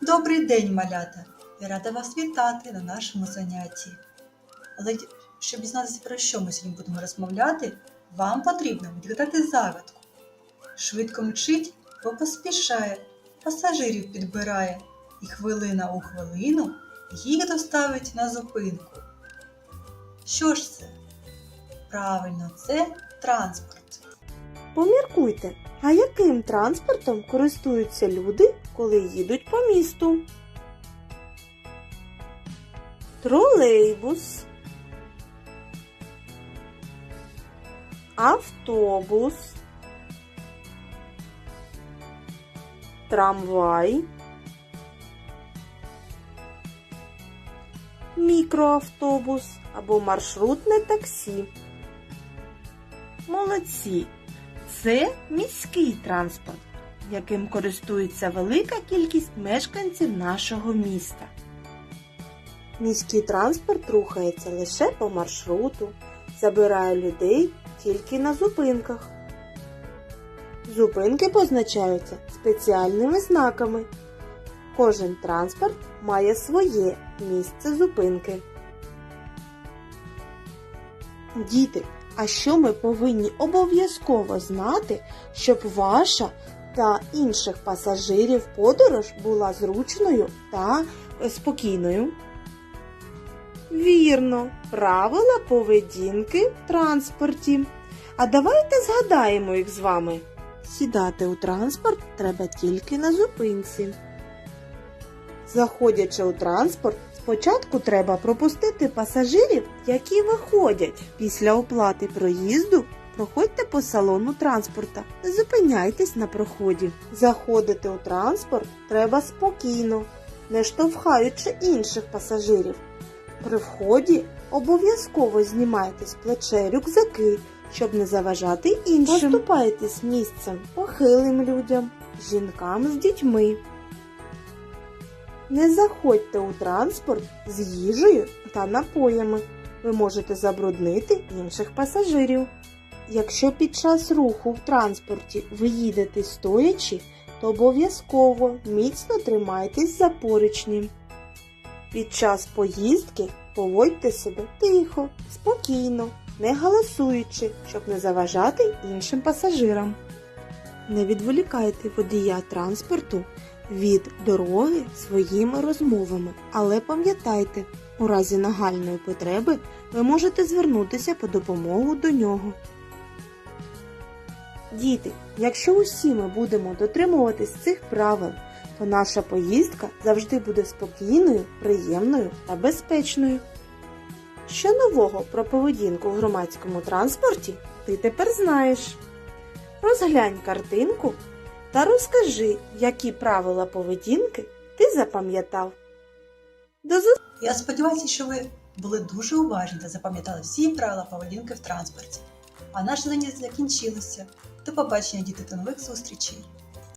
Добрий день, малята! Я рада вас вітати на нашому занятті. Але щоб дізнатися, про що ми сьогодні будемо розмовляти, вам потрібно відгадати загадку. Швидко мчить, бо поспішає, пасажирів підбирає, і хвилина у хвилину їх доставить на зупинку. Що ж це? Правильно, це транспорт. Поміркуйте, а яким транспортом користуються люди, коли їдуть по місту? Тролейбус, автобус, трамвай, мікроавтобус або маршрутне таксі. Молодці! Це міський транспорт, яким користується велика кількість мешканців нашого міста. Міський транспорт рухається лише по маршруту, забирає людей тільки на зупинках. Зупинки позначаються спеціальними знаками. Кожен транспорт має своє місце зупинки. Діти, а що ми повинні обов'язково знати, щоб ваша та інших пасажирів подорож була зручною та спокійною? Вірно, правила поведінки в транспорті. А давайте згадаємо їх з вами. Сідати у транспорт треба тільки на зупинці. Заходячи у транспорт, спочатку треба пропустити пасажирів, які виходять. Після оплати проїзду проходьте по салону транспорта, зупиняйтесь на проході. Заходити у транспорт треба спокійно, не штовхаючи інших пасажирів. При вході обов'язково знімайте з плече рюкзаки, щоб не заважати іншим. Поступайтесь місцем похилим людям, жінкам з дітьми. Не заходьте у транспорт з їжею та напоями. Ви можете забруднити інших пасажирів. Якщо під час руху в транспорті ви їдете стоячи, то обов'язково міцно тримайтесь за поручні. Під час поїздки поводьте себе тихо, спокійно, не галасуючи, щоб не заважати іншим пасажирам. Не відволікайте водія транспорту від дороги своїми розмовами, але пам'ятайте, у разі нагальної потреби ви можете звернутися по допомогу до нього. Діти, якщо усі ми будемо дотримуватись цих правил, то наша поїздка завжди буде спокійною, приємною та безпечною. Що нового про поведінку в громадському транспорті ти тепер знаєш? Розглянь картинку та розкажи, які правила поведінки ти запам'ятав. До! Я сподіваюся, що ви були дуже уважні та запам'ятали всі правила поведінки в транспорті. А наше заняття закінчилося. До побачення, діти, та нових зустрічей!